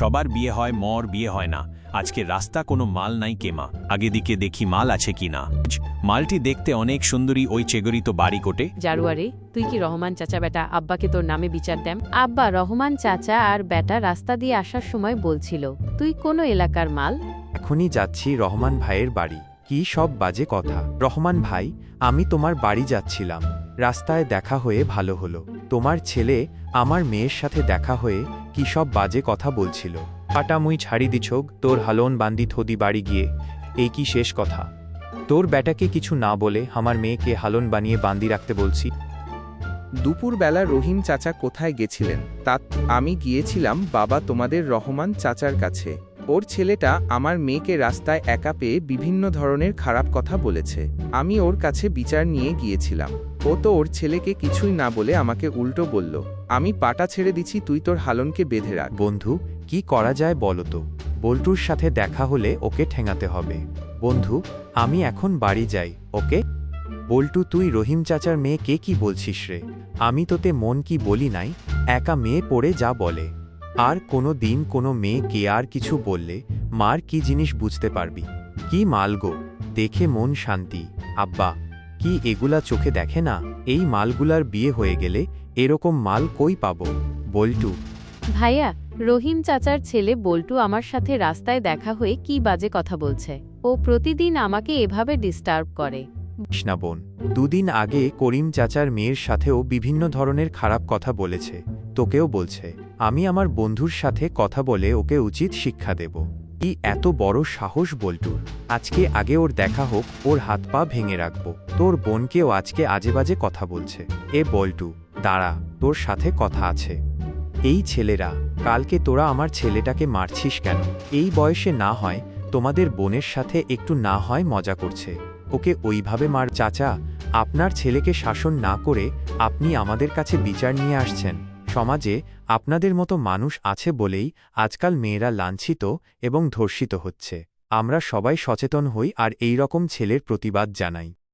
সবার বিয়ে হয় মর বিয়ে হয় না। আজকে রাস্তা কোনো মাল নাই কেমা আগে দিকে দেখি মাল আছে কি না। মালটি দেখতে অনেক সুন্দরী ওই চেগরি তো বাড়ি কোটে। জারুয়ারে তুই কি রহমান চাচা বেটা আব্বাকে তোর নামে বিচার দেম? আব্বা রহমান চাচা আর বেটা রাস্তা দিয়ে আসার সময় বলছিল তুই কোন এলাকার মাল? এখনই যাচ্ছি রহমান ভাইয়ের বাড়ি। কি সব বাজে কথা। রহমান ভাই আমি তোমার বাড়ি যাচ্ছিলাম। রাস্তায় দেখা হয়ে ভালো হলো। তোমার ছেলে আমার মেয়ের সাথে দেখা হয়ে কি সব বাজে কথা বলছিল। পাটামুই ছাড়ি দিছোগ তোর হালন বান্দি থদি বাড়ি গিয়ে। এই কি শেষ কথা? তোর ব্যাটাকে কিছু না বলে আমার মেয়েকে হালন বানিয়ে বান্দি রাখতে বলছি। দুপুরবেলা রহিম চাচা কোথায় গেছিলেন? তা আমি গিয়েছিলাম বাবা তোমাদের রহমান চাচার কাছে। ওর ছেলেটা আমার মেয়েকে রাস্তায় একা পেয়ে বিভিন্ন ধরনের খারাপ কথা বলেছে। আমি ওর কাছে বিচার নিয়ে গিয়েছিলাম। ও তো ওর ছেলেকে কিছুই না বলে আমাকে উল্টো বলল, আমি পাটা ছেড়ে দিছি, তুই তোর হালনকে বেঁধে রাখ। বন্ধু, কি করা যায় বলো তো? বল্টুর সাথে দেখা হলে ওকে ঠেঙাতে হবে। বন্ধু, আমি এখন বাড়ি যাই, ওকে? বল্টু, তুই রহিম চাচার মেয়ে কে কি বলছিস রে? আমি তোতে মন কি বলি নাই? একা মেয়ে পড়ে যা বলে। আর কোনো দিন কোনো মেয়ে কে আর কিছু বললে মার কি জিনিস বুঝতে পারবি? কি মালগো দেখে মন শান্তি। আব্বা কি এগুলা চোখে দেখে না? এই মালগুলার বিয়ে হয়ে গেলে এরকম মাল কই পাবো? বল্টু। ভাইয়া রহিম চাচার ছেলে বল্টু আমার সাথে রাস্তায় দেখা হয়ে কি বাজে কথা বলছে। ও প্রতিদিন আমাকে এভাবে ডিস্টার্ব করে। কৃষ্ণা বোন দুদিন আগে করিম চাচার মেয়ের সাথেও বিভিন্ন ধরনের খারাপ কথা বলেছে তোকেও বলছে। আমি আমার বন্ধুর সাথে কথা বলে ওকে উচিত শিক্ষা দেব। কি এত বড় সাহস বল্টুর। আজকে আগে ওর দেখা হোক, ওর হাত পা ভেঙে রাখব। তোর বোনকেও আজকে আজেবাজে কথা বলছে। এ বল্টু, দাঁড়া, তোর সাথে কথা আছে। এই ছেলেরা, কালকে তোরা আমার ছেলেটাকে মারছিস কেন? এই বয়সে না হয়, তোমাদের বোনের সাথে একটু না হয় মজা করছে। ওকে ওইভাবে মার, চাচা, আপনার ছেলেকে শাসন না করে আপনি আমাদের কাছে বিচার নিয়ে আসছেন। সমাজে আপনাদের মতো মানুষ আছে বলেই আজকাল মেয়েরা লাঞ্ছিত এবং ধর্ষিত হচ্ছে। আমরা সবাই সচেতন হই আর এই রকম ছেলের প্রতিবাদ জানাই।